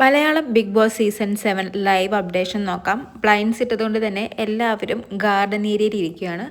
Malayalam Bigg Boss season seven live updation നോക്കാം. Blinds ഇട്ടതുകൊണ്ട് തന്നെ എല്ലാവരും ഗാർഡൻ ഏരിയയിൽ ഇരിക്കുകയാണ്.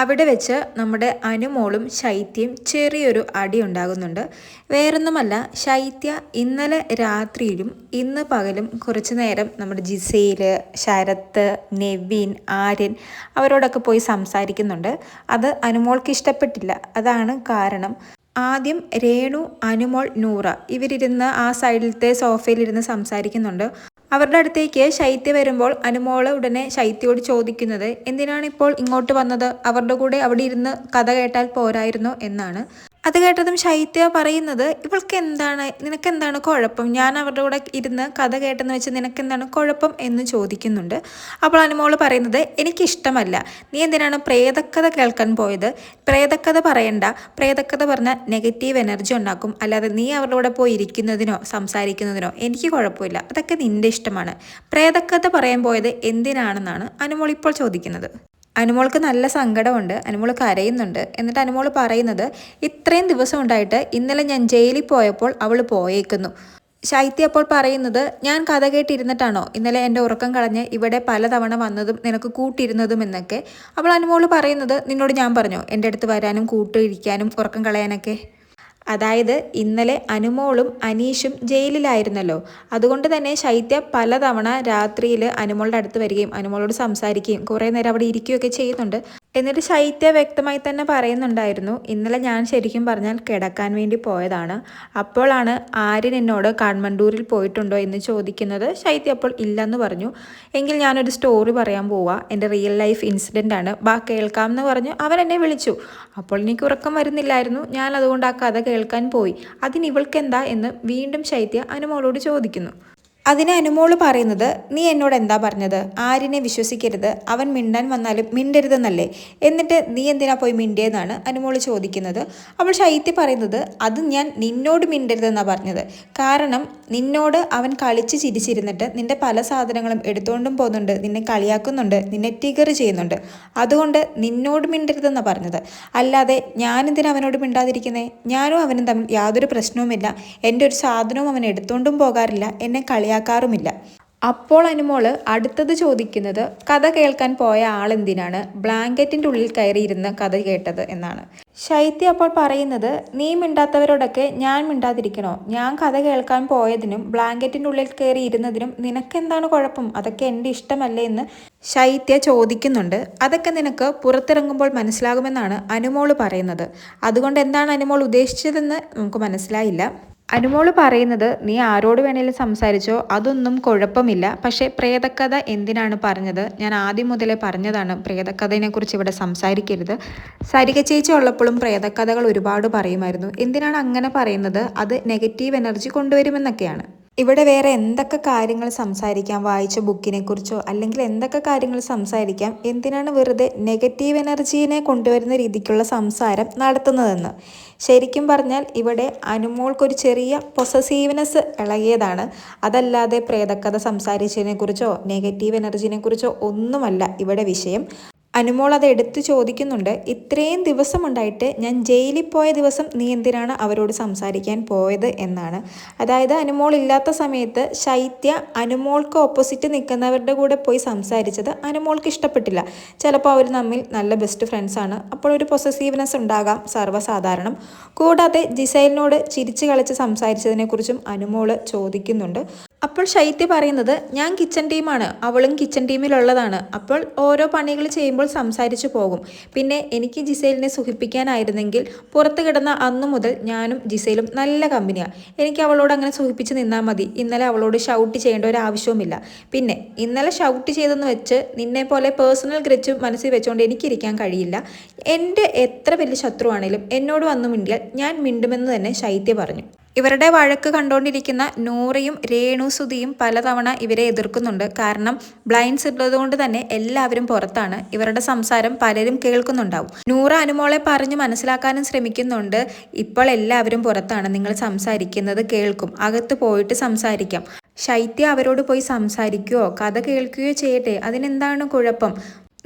അവിടെ വെച്ച് നമ്മുടെ അനുമോളും ശൈത്യം ചെറിയൊരു അടി ഉണ്ടാകുന്നുണ്ട്. വേറൊന്നുമല്ല ശൈത്യ ഇന്നലെ രാത്രിയിലും ഇന്ന് പകലും കുറച്ച് നേരം നമ്മുടെ ജിസയിൽ ശരത്ത് നെവിൻ ആര്യൻ അവരോടൊക്കെ പോയി സംസാരിക്കുന്നുണ്ട്. അത് അനുമോൾക്ക് ഇഷ്ടപ്പെട്ടില്ല. അതാണ് കാരണം. ആദ്യം രേണു അനുമോൾ നൂറ ഇവരിരുന്ന് ആ സൈഡിലത്തെ സോഫയിലിരുന്ന് സംസാരിക്കുന്നുണ്ട്. അവരുടെ അടുത്തേക്ക് ശൈത്യ വരുമ്പോൾ അനുമോൾ ഉടനെ ശൈത്യയോട് ചോദിക്കുന്നത് എന്തിനാണ് ഇപ്പോൾ ഇങ്ങോട്ട് വന്നത്? അവരുടെ കൂടെ അവിടെ ഇരുന്ന് കഥ കേട്ടാൽ പോരായിരുന്നോ എന്നാണ്. അത് കേട്ടതും ശൈത്യ പറയുന്നത് ഇവൾക്ക് എന്താണ് നിനക്ക് എന്താണ് കുഴപ്പം? ഞാൻ അവരുടെ കൂടെ ഇരുന്ന് കഥ കേട്ടെന്ന് വെച്ച് നിനക്ക് എന്താണ് കുഴപ്പം? എന്ന് ചോദിക്കുന്നുണ്ട്. അപ്പോൾ അനുമോൾ പറയുന്നത് എനിക്കിഷ്ടമല്ല. നീ എന്തിനാണ് പ്രേതക്കഥ കേൾക്കാൻ പോയത്? പ്രേതക്കഥ പറയണ്ട. പ്രേതക്കഥ പറഞ്ഞാൽ നെഗറ്റീവ് എനർജി ഉണ്ടാക്കും. അല്ലാതെ നീ അവരുടെ കൂടെ പോയി ഇരിക്കുന്നതിനോ സംസാരിക്കുന്നതിനോ എനിക്ക് കുഴപ്പമില്ല. അതൊക്കെ നിന്റെ ഇഷ്ടമാണ്. പ്രേതക്കഥ പറയാൻ പോയത് എന്തിനാണെന്നാണ് അനുമോൾ ഇപ്പോൾ ചോദിക്കുന്നത്. അനുമോൾക്ക് നല്ല സങ്കടമുണ്ട് അനുമോൾ കരയുന്നുണ്ട്. എന്നിട്ട് അനുമോൾ പറയുന്നത് ഇത്രയും ദിവസം ഉണ്ടായിട്ട് ഇന്നലെ ഞാൻ ജയിലിൽ പോയപ്പോൾ അവൾ പോയേക്കുന്നു. ശൈത്യ അപ്പോൾ പറയുന്നത് ഞാൻ കഥ കേട്ടിരുന്നിട്ടാണോ? ഇന്നലെ എന്റെ ഉറക്കം കളഞ്ഞ് ഇവിടെ പലതവണ വന്നതും നിനക്ക് കൂട്ടിരുന്നതും എന്നൊക്കെ. അപ്പോൾ അനുമോൾ പറയുന്നത് നിന്നോട് ഞാൻ പറഞ്ഞോ? എന്റെ അടുത്ത് വരാനും കൂട്ടിരിക്കാനും ഉറക്കം കളയാനൊക്കെ. അതായത് ഇന്നലെ അനുമോളും അനീഷും ജയിലിലായിരുന്നല്ലോ. അതുകൊണ്ട് തന്നെ ശൈത്യ പലതവണ രാത്രിയിൽ അനുമോളുടെ അടുത്ത് വരികയും അനുമോളോട് സംസാരിക്കുകയും കുറേ നേരം അവിടെ ഇരിക്കുകയൊക്കെ ചെയ്യുന്നുണ്ട്. എന്നിട്ട് ശൈത്യ വ്യക്തമായി തന്നെ പറയുന്നുണ്ടായിരുന്നു. ഇന്നലെ ഞാൻ ശരിക്കും പറഞ്ഞാൽ കിടക്കാൻ വേണ്ടി പോയതാണ്. അപ്പോഴാണ് ആര്യൻ എന്നോട് കാൺമണ്ടൂരിൽ പോയിട്ടുണ്ടോ എന്ന് ചോദിക്കുന്നത്. ശൈത്യ അപ്പോൾ ഇല്ലെന്ന് പറഞ്ഞു. എങ്കിൽ ഞാനൊരു സ്റ്റോറി പറയാൻ പോവാ. എന്റെ റിയൽ ലൈഫ് ഇൻസിഡന്റ് ആണ്. ബാ കേൾക്കാം എന്ന് പറഞ്ഞു. അവൻ എന്നെ വിളിച്ചു. അപ്പോൾ എനിക്ക് ഉറക്കം വരുന്നില്ലായിരുന്നു. ഞാൻ അതുകൊണ്ട് ആ കഥ കേൾക്കാൻ പോയി. അതിന് ഇവൾക്കെന്താ എന്ന് വീണ്ടും ശൈത്യ അനുമോളോട് ചോദിക്കുന്നു. അതിന് അനുമോൾ പറയുന്നത് നീ എന്നോട് എന്താ പറഞ്ഞത്? ആരിനെ വിശ്വസിക്കരുത്. അവൻ മിണ്ടാൻ വന്നാലും മിണ്ടരുതെന്നല്ലേ? എന്നിട്ട് നീ എന്തിനാ പോയി മിണ്ടിയെന്നാണ് അനുമോൾ ചോദിക്കുന്നത്. അവൾ ശൈത്യ പറയുന്നത് അത് ഞാൻ നിന്നോട് മിണ്ടരുതെന്നാണ് പറഞ്ഞത്. കാരണം നിന്നോട് അവൻ കളിച്ച് ചിരിച്ചിരുന്നിട്ട് നിന്റെ പല സാധനങ്ങളും എടുത്തുകൊണ്ടും പോകുന്നുണ്ട് നിന്നെ കളിയാക്കുന്നുണ്ട് നിന്നെ ടിഗർ ചെയ്യുന്നുണ്ട്. അതുകൊണ്ട് നിന്നോട് മിണ്ടരുതെന്നാണ് പറഞ്ഞത്. അല്ലാതെ ഞാനെന്തിനാ അവനോട് മിണ്ടാതിരിക്കുന്നേ? ഞാനും അവനും തമ്മിൽ യാതൊരു പ്രശ്നവുമില്ല. എന്റെ ഒരു സാധനവും അവൻ എടുത്തുകൊണ്ടും പോകാറില്ല. എന്നെ കളിയാ കളിയാക്കാറുമില്ല അപ്പോൾ അനുമോൾ അടുത്തത് ചോദിക്കുന്നത് കഥ കേൾക്കാൻ പോയ ആളെന്തിനാണ്? ബ്ലാങ്കറ്റിന്റെ ഉള്ളിൽ കയറിയിരുന്ന് കഥ കേട്ടത് എന്നാണ്. ശൈത്യ അപ്പോൾ പറയുന്നത് നീ മിണ്ടാത്തവരോടൊക്കെ ഞാൻ മിണ്ടാതിരിക്കണോ? ഞാൻ കഥ കേൾക്കാൻ പോയതിനും ബ്ലാങ്കറ്റിന്റെ ഉള്ളിൽ കയറി ഇരുന്നതിനും നിനക്കെന്താണ് കുഴപ്പം? അതൊക്കെ എന്റെ ഇഷ്ടമല്ലേ? എന്ന് ശൈത്യ ചോദിക്കുന്നുണ്ട്. അതൊക്കെ നിനക്ക് പുറത്തിറങ്ങുമ്പോൾ മനസ്സിലാകുമെന്നാണ് അനുമോൾ പറയുന്നത്. അതുകൊണ്ട് എന്താണ് അനുമോൾ ഉദ്ദേശിച്ചതെന്ന് നമുക്ക് മനസ്സിലായില്ല. അനുമോൾ പറയുന്നത് നീ ആരോട് വേണേലും സംസാരിച്ചോ? അതൊന്നും കുഴപ്പമില്ല. പക്ഷേ പ്രേതക്കഥ എന്തിനാണ് പറഞ്ഞത്? ഞാൻ ആദ്യം മുതലേ പറഞ്ഞതാണ് പ്രേതക്കഥയെക്കുറിച്ച് ഇവിടെ സംസാരിക്കരുത്. സരിക ചേച്ചി ഉള്ളപ്പോഴും പ്രേതക്കഥകൾ ഒരുപാട് പറയുമായിരുന്നു. എന്തിനാണ് അങ്ങനെ പറയുന്നത്? അത് നെഗറ്റീവ് എനർജി കൊണ്ടുവരുമെന്നൊക്കെയാണ്. ഇവിടെ വേറെ എന്തൊക്കെ കാര്യങ്ങൾ സംസാരിക്കാം? വായിച്ച ബുക്കിനെ കുറിച്ചോ അല്ലെങ്കിൽ എന്തൊക്കെ കാര്യങ്ങൾ സംസാരിക്കാം? എന്തിനാണ് വെറുതെ നെഗറ്റീവ് എനർജീനെ കൊണ്ടുവരുന്ന രീതിക്കുള്ള സംസാരം നടത്തുന്നതെന്ന്? ശരിക്കും പറഞ്ഞാൽ ഇവിടെ അനുമോൾക്കൊരു ചെറിയ പൊസസീവ്നെസ് ഇളകിയതാണ്. അതല്ലാതെ പ്രേതക്കഥ സംസാരിച്ചതിനെക്കുറിച്ചോ നെഗറ്റീവ് എനർജീനെ കുറിച്ചോ ഒന്നുമല്ല ഇവിടെ വിഷയം. അനുമോൾ അത് എടുത്തു ചോദിക്കുന്നുണ്ട് ഇത്രയും ദിവസമുണ്ടായിട്ട് ഞാൻ ജയിലിൽ പോയ ദിവസം നീ എന്തിനാണ് അവരോട് സംസാരിക്കാൻ പോയത്? എന്നാണ്. അതായത് അനുമോൾ ഇല്ലാത്ത സമയത്ത് ശൈത്യ അനുമോൾക്ക് ഓപ്പോസിറ്റ് നിൽക്കുന്നവരുടെ കൂടെ പോയി സംസാരിച്ചത് അനുമോൾക്ക് ഇഷ്ടപ്പെട്ടില്ല. ചിലപ്പോൾ അവർ തമ്മിൽ നല്ല ബെസ്റ്റ് ഫ്രണ്ട്സാണ് അപ്പോൾ ഒരു പൊസസീവ്നെസ് ഉണ്ടാകാം സർവസാധാരണം. കൂടാതെ ജിസൈലിനോട് ചിരിച്ചു കളിച്ച് സംസാരിച്ചതിനെക്കുറിച്ചും അനുമോൾ ചോദിക്കുന്നുണ്ട്. അപ്പോൾ ശൈത്യ പറയുന്നത് ഞാൻ കിച്ചൺ ടീമാണ് അവളും കിച്ചൺ ടീമിലുള്ളതാണ് അപ്പോൾ ഓരോ പണികൾ ചെയ്യുമ്പോൾ സംസാരിച്ചു പോകും. പിന്നെ എനിക്ക് ജിസൈലിനെ സുഖിപ്പിക്കാനായിരുന്നെങ്കിൽ പുറത്ത് കിടന്ന അന്നു മുതൽ ഞാനും ജിസൈലും നല്ല കമ്പനിയാണ് എനിക്ക് അവളോട് അങ്ങനെ സുഖിപ്പിച്ച് നിന്നാൽ മതി. ഇന്നലെ അവളോട് ഷൗട്ട് ചെയ്യേണ്ട ഒരു ആവശ്യവുമില്ല. പിന്നെ ഇന്നലെ ഷൗട്ട് ചെയ്തെന്ന് വെച്ച് നിന്നെ പോലെ പേഴ്സണൽ ഗ്രച്ച് മനസ്സിൽ വെച്ചുകൊണ്ട് എനിക്കിരിക്കാൻ കഴിയില്ല. എന്റെ എത്ര വലിയ ശത്രുവാണേലും എന്നോട് വന്നു മിണ്ടിയാൽ ഞാൻ മിണ്ടുമെന്ന് തന്നെ ശൈത്യ പറഞ്ഞു. ഇവരുടെ വഴക്ക് കണ്ടുകൊണ്ടിരിക്കുന്ന നൂറയും രേണു സുധിയും പലതവണ ഇവരെ എതിർക്കുന്നുണ്ട്. കാരണം ബ്ലൈൻഡ്സ് ഉള്ളതുകൊണ്ട് തന്നെ എല്ലാവരും പുറത്താണ്. ഇവരുടെ സംസാരം പലരും കേൾക്കുന്നുണ്ടാവും. നൂറ അനുമോളെ പറഞ്ഞ് മനസ്സിലാക്കാനും ശ്രമിക്കുന്നുണ്ട്. ഇപ്പോൾ എല്ലാവരും പുറത്താണ്. നിങ്ങൾ സംസാരിക്കുന്നത് കേൾക്കും. അകത്ത് പോയിട്ട് സംസാരിക്കാം. ശൈത്യ അവരോട് പോയി സംസാരിക്കുകയോ കഥ കേൾക്കുകയോ ചെയ്യട്ടെ? അതിനെന്താണ് കുഴപ്പം?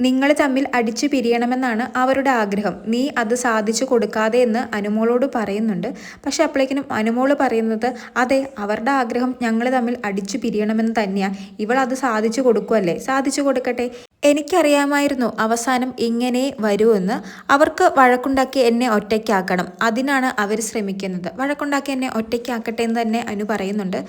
നിങ്ങൾ തമ്മിൽ അടിച്ചു പിരിയണമെന്നാണ് അവരുടെ ആഗ്രഹം. നീ അത് സാധിച്ചു കൊടുക്കാതെ എന്ന് അനുമോളോട് പറയുന്നുണ്ട്. പക്ഷേ അപ്പോഴേക്കിനും അനുമോൾ പറയുന്നത് അതെ അവരുടെ ആഗ്രഹം ഞങ്ങൾ തമ്മിൽ അടിച്ചു പിരിയണമെന്ന് തന്നെയാണ് ഇവൾ അത് സാധിച്ചു കൊടുക്കുമല്ലേ സാധിച്ചു കൊടുക്കട്ടെ. എനിക്കറിയാമായിരുന്നു അവസാനം ഇങ്ങനെ വരുമെന്ന്. അവർക്ക് വഴക്കുണ്ടാക്കി എന്നെ ഒറ്റയ്ക്കാക്കണം. അതിനാണ് അവർ ശ്രമിക്കുന്നത്. വഴക്കുണ്ടാക്കി എന്നെ ഒറ്റയ്ക്കാക്കട്ടെ എന്ന് തന്നെ അനു പറയുന്നുണ്ട്.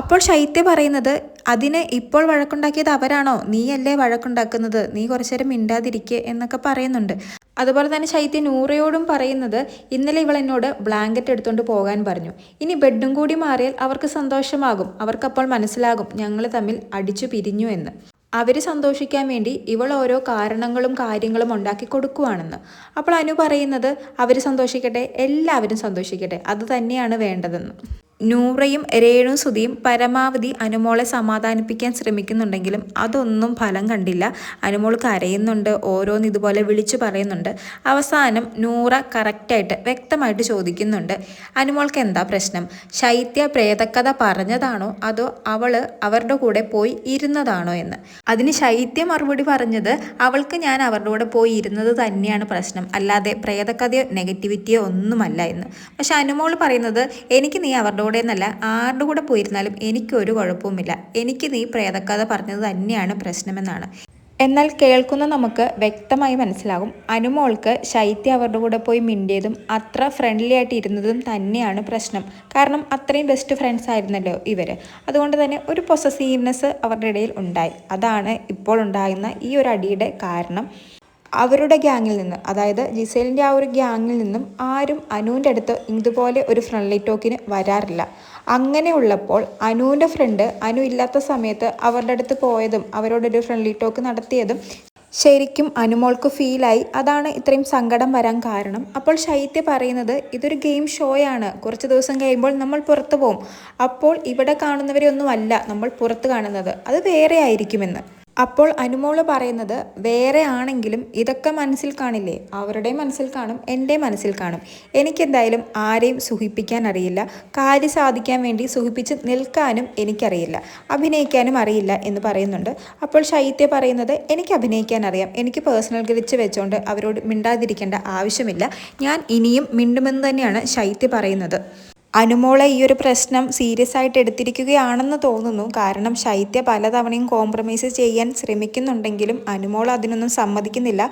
അപ്പോൾ ശൈത്യ പറയുന്നത് അതിന് ഇപ്പോൾ വഴക്കുണ്ടാക്കിയത് അവരാണോ? നീയല്ലേ വഴക്കുണ്ടാക്കുന്നത്? നീ കുറച്ചു നേരം മിണ്ടാതിരിക്കുക എന്നൊക്കെ പറയുന്നുണ്ട്. അതുപോലെ തന്നെ ശൈത്യ നൂറയോടും പറയുന്നത് ഇന്നലെ ഇവൾ എന്നോട് ബ്ലാങ്കറ്റ് എടുത്തുകൊണ്ട് പോകാൻ പറഞ്ഞു. ഇനി ബെഡും കൂടി മാറിയാൽ അവർക്ക് സന്തോഷമാകും. അവർക്കപ്പോൾ മനസ്സിലാകും ഞങ്ങൾ തമ്മിൽ അടിച്ചു പിരിഞ്ഞു എന്ന്. അവർ സന്തോഷിക്കാൻ വേണ്ടി ഇവൾ ഓരോ കാരണങ്ങളും കാര്യങ്ങളും ഉണ്ടാക്കി കൊടുക്കുവാണെന്ന്. അപ്പോൾ അനു പറയുന്നത് അവർ സന്തോഷിക്കട്ടെ എല്ലാവരും സന്തോഷിക്കട്ടെ. അത് തന്നെയാണ് വേണ്ടതെന്ന്. നൂറയും രേണു സുധിയും പരമാവധി അനുമോളെ സമാധാനിപ്പിക്കാൻ ശ്രമിക്കുന്നുണ്ടെങ്കിലും അതൊന്നും ഫലം കണ്ടില്ല. അനുമോൾ കരയുന്നുണ്ട് ഓരോന്ന് ഇതുപോലെ വിളിച്ചു പറയുന്നുണ്ട്. അവസാനം നൂറ കറക്റ്റായിട്ട് വ്യക്തമായിട്ട് ചോദിക്കുന്നുണ്ട് അനുമോൾക്ക് എന്താ പ്രശ്നം? ശൈത്യ പ്രേതക്കഥ പറഞ്ഞതാണോ? അതോ അവൾ അവരുടെ കൂടെ പോയി ഇരുന്നതാണോ എന്ന്? അതിന് ശൈത്യ മറുപടി പറഞ്ഞത് അവൾക്ക് ഞാൻ അവരുടെ കൂടെ പോയി ഇരുന്നത് തന്നെയാണ് പ്രശ്നം. അല്ലാതെ പ്രേതക്കഥയോ നെഗറ്റിവിറ്റിയോ ഒന്നുമല്ല എന്ന്. പക്ഷെ അനുമോൾ പറയുന്നത് എനിക്ക് നീ അവരുടെ കൂടെ എന്നല്ല ആരുടെ കൂടെ പോയിരുന്നാലും എനിക്കൊരു കുഴപ്പവുമില്ല. എനിക്ക് നീ പ്രേതക്കഥ പറഞ്ഞത് തന്നെയാണ് പ്രശ്നമെന്നാണ്. എന്നാൽ കേൾക്കുന്ന നമുക്ക് വ്യക്തമായി മനസ്സിലാകും. അനുമോൾക്ക് ശൈത്യ അവരുടെ കൂടെ പോയി മിണ്ടിയതും അത്ര ഫ്രണ്ട്ലി ആയിട്ട് ഇരുന്നതും തന്നെയാണ് പ്രശ്നം. കാരണം അത്രയും ബെസ്റ്റ് ഫ്രണ്ട്സ് ആയിരുന്നല്ലോ ഇവർ അതുകൊണ്ട് തന്നെ ഒരു പൊസസീവ്നെസ് അവരുടെ ഇടയിൽ ഉണ്ടായി. അതാണ് ഇപ്പോൾ ഉണ്ടാകുന്ന ഈ ഒരു അടിയുടെ കാരണം. അവരുടെ ഗ്യാങ്ങിൽ നിന്ന് അതായത് ജിസേലിന്റെ ആ ഒരു ഗ്യാങ്ങിൽ നിന്നും ആരും അനുവിന്റെ അടുത്ത് ഇതുപോലെ ഒരു ഫ്രണ്ട്ലി ടോക്കിന് വരാറില്ല. അങ്ങനെയുള്ളപ്പോൾ അനുവിന്റെ ഫ്രണ്ട് അനു ഇല്ലാത്ത സമയത്ത് അവരുടെ അടുത്ത് പോയതും അവരോടൊരു ഫ്രണ്ട്ലി ടോക്ക് നടത്തിയതും ശരിക്കും അനുമോൾക്ക് ഫീലായി അതാണ് ഇത്രയും സങ്കടം വരാൻ കാരണം. അപ്പോൾ ശൈത്യ പറയുന്നത് ഇതൊരു ഗെയിം ഷോയാണ് കുറച്ച് ദിവസം കഴിയുമ്പോൾ നമ്മൾ പുറത്തു പോവും. അപ്പോൾ ഇവിടെ കാണുന്നവരെ ഒന്നുമല്ല നമ്മൾ പുറത്ത് കാണുന്നത്. അത് വേറെ ആയിരിക്കുമെന്ന്. അപ്പോൾ അനുമോൾ പറയുന്നത് വേറെ ആണെങ്കിലും ഇതൊക്കെ മനസ്സിൽ കാണില്ലേ? അവരുടെ മനസ്സിൽ കാണും എന്റെ മനസ്സിൽ കാണും. എനിക്കെന്തായാലും ആരെയും സുഖിപ്പിക്കാൻ അറിയില്ല. കാര്യം സാധിക്കാൻ വേണ്ടി സുഖിപ്പിച്ച് നിൽക്കാനും എനിക്കറിയില്ല. അഭിനയിക്കാനും അറിയില്ല എന്ന് പറയുന്നുണ്ട്. അപ്പോൾ ശൈത്യ പറയുന്നത് എനിക്ക് അഭിനയിക്കാൻ അറിയാം. എനിക്ക് പേഴ്സണൽ ഗ്രിച്ച് വെച്ചുകൊണ്ട് അവരോട് മിണ്ടാതിരിക്കേണ്ട ആവശ്യമില്ല. ഞാൻ ഇനിയും മിണ്ടുമെന്ന് തന്നെയാണ് ശൈത്യ പറയുന്നത്. അനുമോളെ ഈ ഒരു പ്രശ്നം സീരിയസ് ആയിട്ട് എടുത്തിരിക്കുകയാണെന്ന് തോന്നുന്നു. കാരണം ശൈത്യ പലതവണയും കോംപ്രമൈസ് ചെയ്യാൻ ശ്രമിക്കുന്നുണ്ടെങ്കിലും അനുമോൾ അതിനൊന്നും സമ്മതിക്കുന്നില്ല.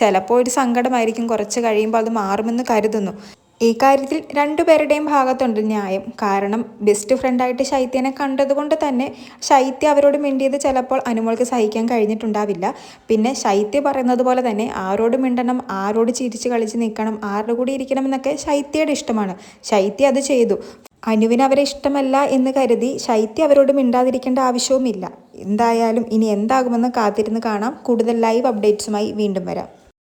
ചിലപ്പോൾ ഒരു സങ്കടമായിരിക്കും കുറച്ച് കഴിയുമ്പോൾ അത് മാറുമെന്ന് കരുതുന്നു. ഈ കാര്യത്തിൽ രണ്ടുപേരുടെയും ഭാഗത്തുണ്ട് ന്യായം. കാരണം ബെസ്റ്റ് ഫ്രണ്ടായിട്ട് ശൈത്യനെ കണ്ടതുകൊണ്ട് തന്നെ ശൈത്യ അവരോട് മിണ്ടിയത് ചിലപ്പോൾ അനുമോൾക്ക് സഹിക്കാൻ കഴിഞ്ഞിട്ടുണ്ടാവില്ല. പിന്നെ ശൈത്യ പറയുന്നത് പോലെ തന്നെ ആരോട് മിണ്ടണം ആരോട് ചിരിച്ച് കളിച്ച് നിൽക്കണം ആരുടെ കൂടി ഇരിക്കണം എന്നൊക്കെ ശൈത്യയുടെ ഇഷ്ടമാണ്. ശൈത്യ അത് ചെയ്തു. അനുവിന് അവരെ ഇഷ്ടമല്ല എന്ന് കരുതി ശൈത്യ അവരോട് മിണ്ടാതിരിക്കേണ്ട ആവശ്യവുമില്ല. എന്തായാലും ഇനി എന്താകുമെന്ന് കാത്തിരുന്ന് കാണാം. കൂടുതൽ ലൈവ് അപ്ഡേറ്റ്സുമായി വീണ്ടും വരാം.